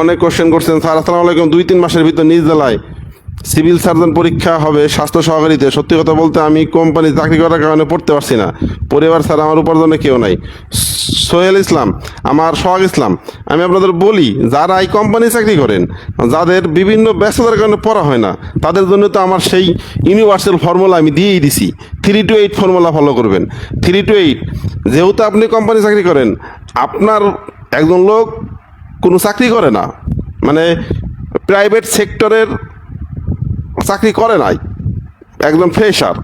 অনেক কোশ্চেন করছেন, স্যার। আসসালামু আলাইকুম। দুই, তিন মাসের ভিতর নিজ জেলায় সিভিল সার্জন পরীক্ষা হবে, স্বাস্থ্য সহকারীতে। সত্যি কথা বলতে আমি কোম্পানি চাকরি করার কারণে পড়তে পারছি না। পরিবার স্যার আমার উপার্জনে কেউ নাই। সোহেল ইসলাম, আমার সোহাগ ইসলাম, আমি আপনাদের বলি, যারা এই কোম্পানি চাকরি করেন, যাদের বিভিন্ন ব্যস্ততার কারণে পড়া হয় না, তাদের জন্য তো আমার সেই ইউনিভার্সাল ফর্মুলা আমি দিয়েই দিছি। Three two eight formula follow করবেন। থ্রি টু এইট যেহেতু আপনি কোম্পানি চাকরি করেন, আপনার একজন লোক কোনো চাকরি করে না। মানে প্রাইভেট সেক্টরের চাকরি করে নাই। একদম ফ্রেশার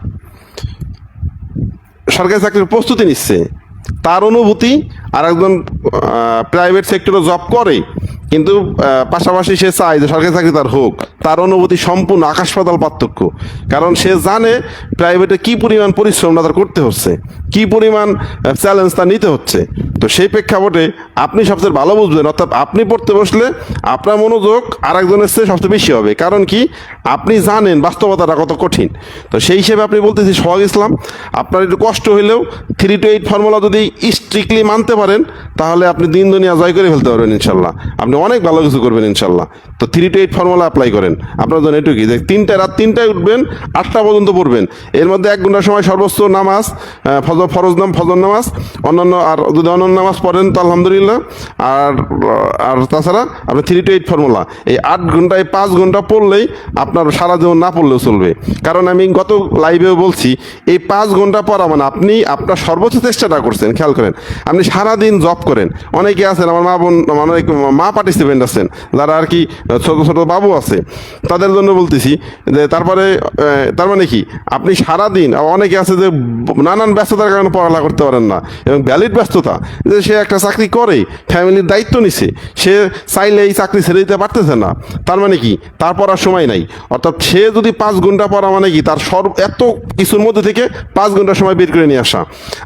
সরকারি চাকরির প্রস্তুতি নিচ্ছে। তার অনুভূতি আর একজন প্রাইভেট সেক্টরে জব করে। কিন্তু পাশাপাশি সে চায় যে সরকারি চাকরি তার হোক। তার অনুভূতি সম্পূর্ণ আকাশ পাতাল পার্থক্য। কারণ সে জানে প্রাইভেটে কি পরিমাণ পরিশ্রমটা তার করতে হচ্ছে, কি পরিমাণ চ্যালেঞ্জ তার নিতে হচ্ছে। তো সেই প্রেক্ষাপটে আপনি সবচেয়ে ভালো বুঝবেন, অর্থাৎ আপনি পড়তে বসলে আপনার মনোযোগ আর একজনের চেয়ে সবচেয়ে বেশি হবে। কারণ কি? আপনি জানেন বাস্তবতাটা কত কঠিন। তো সেই হিসেবে আপনি বলতেছি, সোহাগ ইসলাম, আপনার একটু কষ্ট হইলেও থ্রি টু এইট ফর্মুলা যদি স্ট্রিক্টলি মানতে পারেন, তাহলে আপনি দিন দুনিয়া জয় করে ফেলতে পারবেন ইনশাল্লাহ। আপনি অনেক ভালো কিছু করবেন ইনশাল্লাহ। তো three two eight formula apply করেন। আপনার জন্য এটুকুই যে তিনটা, রাত তিনটায় উঠবেন, আটটা পর্যন্ত পড়বেন। এর মধ্যে এক ঘণ্টার সময় সর্বোচ্চ নামাজ ফজর, ফরজ নাম, ফজর নামাজ, অন্যান্য আর যদি অন্যান্য নামাজ পড়েন, তো আলহামদুলিল্লাহ। আর আর তাছাড়া আপনি থ্রি টু এইট ফর্মুলা এই আট ঘন্টায় পাঁচ ঘণ্টা পড়লেই আপনার সারা জীবন না পড়লেও চলবে। কারণ আমি গত লাইভেও বলছি, এই পাঁচ ঘণ্টা পড়া মানে আপনি আপনার সর্বোচ্চ চেষ্টাটা করছেন, খেয়াল করেন। আপনি সারাদিন জব করেন। অনেকে আছেন, আমার মা বোন মানে মা পার্টিসিপেন্ট আছেন যারা আর কি ছোট ছোট বাবু আছে, তাদের জন্য বলতেছি যে তারপরে তার মানে কি, আপনি সারাদিন অনেকে আছে যে নানান ব্যস্ততার কারণে পড়ালেখা করতে পারেন না, এবং ভ্যালিড ব্যস্ততা, যে সে একটা চাকরি করে ফ্যামিলির দায়িত্ব নিছে, সে চাইলে এই চাকরি ছেড়ে দিতে পারতেছে না। তার মানে কি, তার পড়ার সময় নাই। অর্থাৎ সে যদি পাঁচ ঘণ্টা পড়া মানে কি, তার সর্ব এত কিছুর মধ্যে থেকে পাঁচ ঘণ্টা সময় বের করে নিয়ে আসা।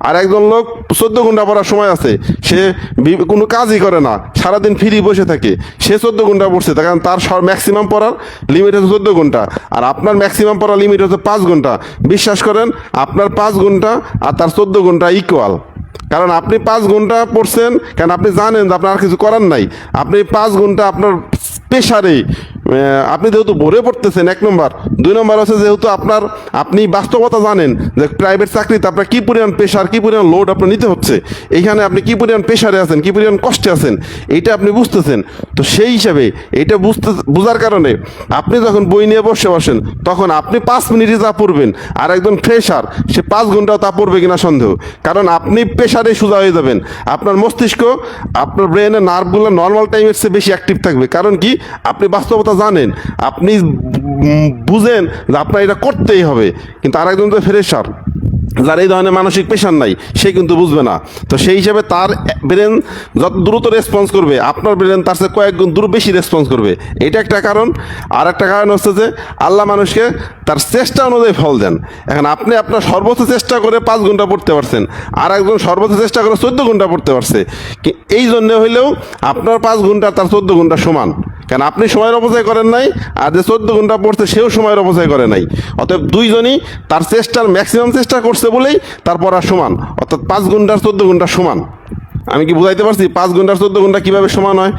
আর একজন লোক চোদ্দ ঘণ্টা পড়ার সময় আছে, সে কোনো কাজই করে না, সারাদিন ফ্রি বসে থাকে, সে চোদ্দ ঘণ্টা পড়ছে, তার কারণ তার ম্যাক্সিমাম পড়ার লিমিট হচ্ছে চোদ্দ ঘণ্টা। আর আপনার ম্যাক্সিমাম পড়ার লিমিট হচ্ছে পাঁচ ঘণ্টা। বিশ্বাস করেন, আপনার পাঁচ ঘণ্টা আর তার চোদ্দ ঘণ্টা ইকুয়াল কারণ আপনি পাঁচ ঘণ্টা পড়ছেন, কারণ আপনি জানেন আপনার আর কিছু করার নাই। আপনি পাঁচ ঘণ্টা আপনার প্রেশারে আপনি যেহেতু ভরে পড়তেছেন, এক নম্বর। দুই নম্বর হচ্ছে যেহেতু আপনার, আপনি বাস্তবতা জানেন যে প্রাইভেট চাকরিতে আপনার কী পরিমাণ প্রেশার কী পরিমাণ লোড আপনার নিতে হচ্ছে এইখানে আপনি কী পরিমাণ প্রেশারে আছেন, কী পরিমাণ কষ্টে আছেন, এইটা আপনি বুঝতেছেন। তো সেই হিসাবে এইটা বুঝতে, বোঝার কারণে আপনি যখন বই নিয়ে বসে বসেন, তখন আপনি পাঁচ মিনিটে যা পড়বেন, আর একজন ফ্রেশার সে পাঁচ ঘন্টাও তা পড়বে কিনা সন্দেহ। কারণ আপনি প্রেশারে সোজা হয়ে যাবেন। আপনার মস্তিষ্ক, আপনার ব্রেনের নার্ভগুলো নর্মাল টাইমের চেয়ে বেশি অ্যাক্টিভ থাকবে। কারণ কি? আপনি বাস্তবতা জানেন, আপনি বুঝেন যে আপনার এটা করতেই হবে। কিন্তু আরেকজন তো ফ্রেশার যার এই ধরনের মানসিক পেশার নাই, সে কিন্তু বুঝবে না। তো সেই হিসাবে তার ব্রেন যত দ্রুত রেসপন্স করবে, আপনার ব্রেন তার চেয়ে কয়েক গুণ দ্রুত বেশি রেসপন্স করবে। এটা একটা কারণ। আর একটা কারণ হচ্ছে যে, আল্লাহ মানুষকে তার চেষ্টা অনুযায়ী ফল দেন। এখন আপনি আপনার সর্বোচ্চ চেষ্টা করে পাঁচ ঘণ্টা পড়তে পারছেন আর একজন সর্বোচ্চ চেষ্টা করে চোদ্দ ঘণ্টা পড়তে পারছে। এই জন্য হইলেও আপনার পাঁচ ঘণ্টা তার চোদ্দ ঘণ্টা সমান। কেন আপনি সময়ের অপচয় করেন নাই, আর যে চোদ্দ ঘণ্টা পড়ছে সেও সময়ের অপচয় করে নাই। অতএব দুইজনই তার চেষ্টার ম্যাক্সিমাম চেষ্টা করছে বলেই তার পড়া সমান। অর্থাৎ পাঁচ ঘণ্টার চোদ্দ ঘণ্টা সমান। আমি কি বুঝাইতে পারছি? পাঁচ ঘণ্টার চোদ্দ ঘণ্টা কীভাবে সমান হয়?